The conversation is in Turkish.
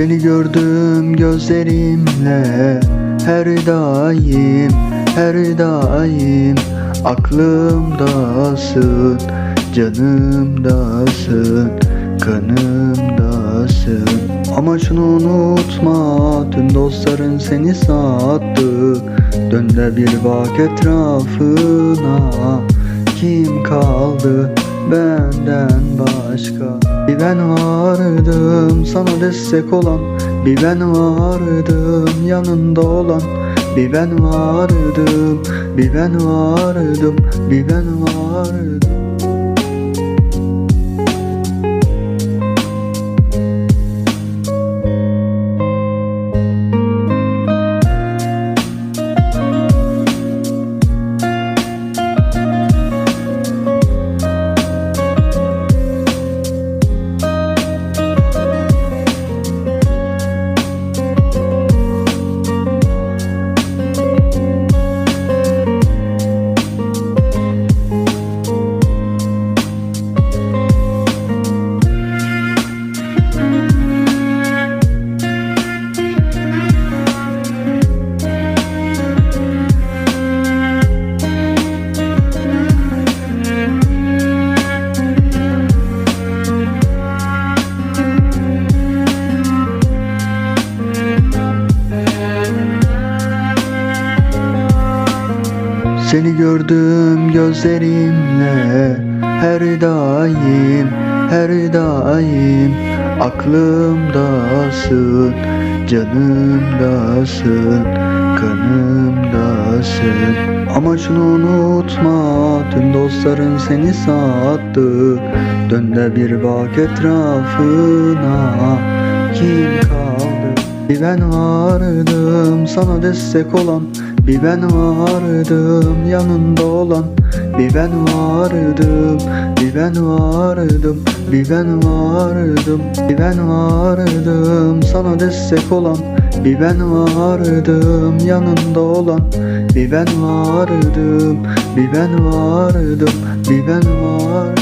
Seni gördüm gözlerimle her daim her daim. Aklımdasın canımdasın kanımdasın ama şunu unutma tüm dostların seni sattı. Dön de bir bak etrafına kim kaldı benden başka Bir ben vardım sana destek olan. Bir ben vardım yanında olan. Bir ben vardım, bir ben vardım, bir ben vardım Seni gördüm gözlerimle her daim her daim. Aklımdasın canımdasın kanımdasın ama şunu unutma tüm dostların seni sattı. Dön de bir bak etrafına kim kaldı? Ben vardım sana destek olan Bir ben vardım yanında olan Bir ben vardım. Bir ben vardım Bir ben vardım. Bir ben vardım sana destek olan Bir ben vardım. Yanında olan Bir ben vardım. Bir ben vardım Bir ben vardım